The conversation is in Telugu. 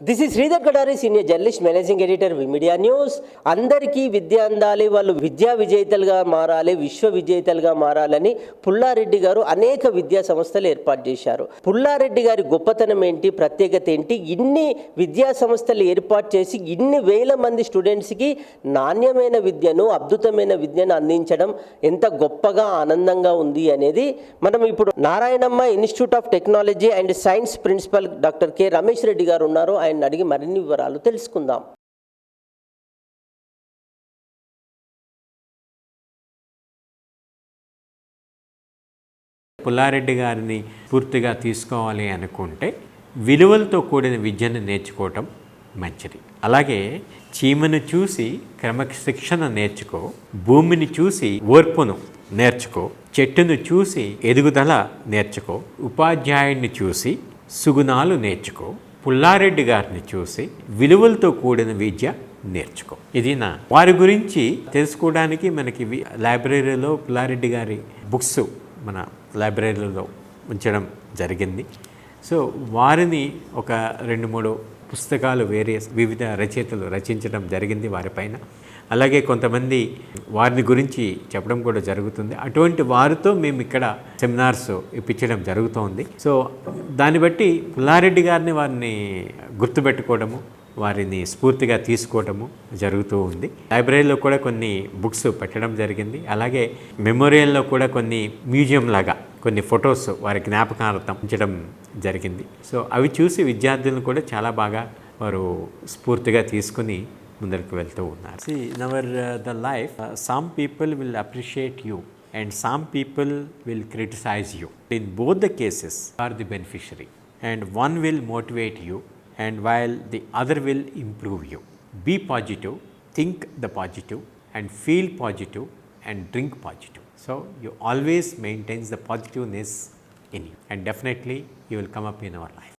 This is Sridhar Kadari senior journalist managing editor media news అందరికీ విద్య అందాలి వాళ్ళు విద్యా విజేతలుగా మారాలి విశ్వ విజేతలుగా మారాలని పుల్లారెడ్డి గారు అనేక విద్యా సంస్థలు ఏర్పాటు చేశారు. పుల్లారెడ్డి గారి గొప్పతనం ఏంటి ప్రత్యేకత ఏంటి? ఇన్ని విద్యా సంస్థలు ఏర్పాటు చేసి ఇన్ని వేల మంది స్టూడెంట్స్కి నాణ్యమైన విద్యను అద్భుతమైన విద్యను అందించడం ఎంత గొప్పగా ఆనందంగా ఉంది అనేది మనం ఇప్పుడు Narayanamma institute of technology and science principal doctor K. Ramesh Reddy గారు ఉన్నారు. ఆయన అడిగి మరిన్ని వివరాలు తెలుసుకుందాం. పుల్లారెడ్డి గారిని పూర్తిగా తీసుకోవాలి అనుకుంటే విలువలతో కూడిన విద్యను నేర్చుకోవటం మంచిది. అలాగే చీమను చూసి క్రమశిక్షణ నేర్చుకో భూమిని చూసి ఓర్పును నేర్చుకో చెట్టును చూసి ఎదుగుదల నేర్చుకో ఉపాధ్యాయుడిని చూసి సుగుణాలు నేర్చుకో పుల్లారెడ్డి గారిని చూసి విలువలతో కూడిన విద్య నేర్చుకో. ఇది నా వారి గురించి తెలుసుకోవడానికి మనకి లైబ్రరీలో పుల్లారెడ్డి గారి బుక్స్ మన లైబ్రరీలో ఉంచడం జరిగింది. సో వారిని ఒక రెండు మూడు పుస్తకాలు వేరే వివిధ రచయితలు రచించడం జరిగింది వారిపైన అలాగే కొంతమంది వారిని గురించి చెప్పడం కూడా జరుగుతుంది. అటువంటి వారితో మేము ఇక్కడ సెమినార్స్ ఇప్పించడం జరుగుతోంది. సో దాన్ని బట్టి పుల్లారెడ్డి గారిని వారిని గుర్తుపెట్టుకోవడము వారిని స్ఫూర్తిగా తీసుకోవటము జరుగుతూ ఉంది. లైబ్రరీలో కూడా కొన్ని బుక్స్ పెట్టడం జరిగింది. అలాగే మెమోరియల్లో కూడా కొన్ని మ్యూజియం లాగా కొన్ని ఫొటోస్ వారి జ్ఞాపకార్థం ఉంచడం జరిగింది. సో అవి చూసి విద్యార్థులను కూడా చాలా బాగా వారు స్ఫూర్తిగా తీసుకుని ముందరికి వెళ్తూ ఉన్నారు see నవర్ the life some people will appreciate you and some people will criticize you in both the cases are the beneficiary and one will motivate you and while the other will improve you. Be positive, think the positive, and feel positive, and drink positive. So you always maintains the positiveness in you, and definitely you will come up in our life.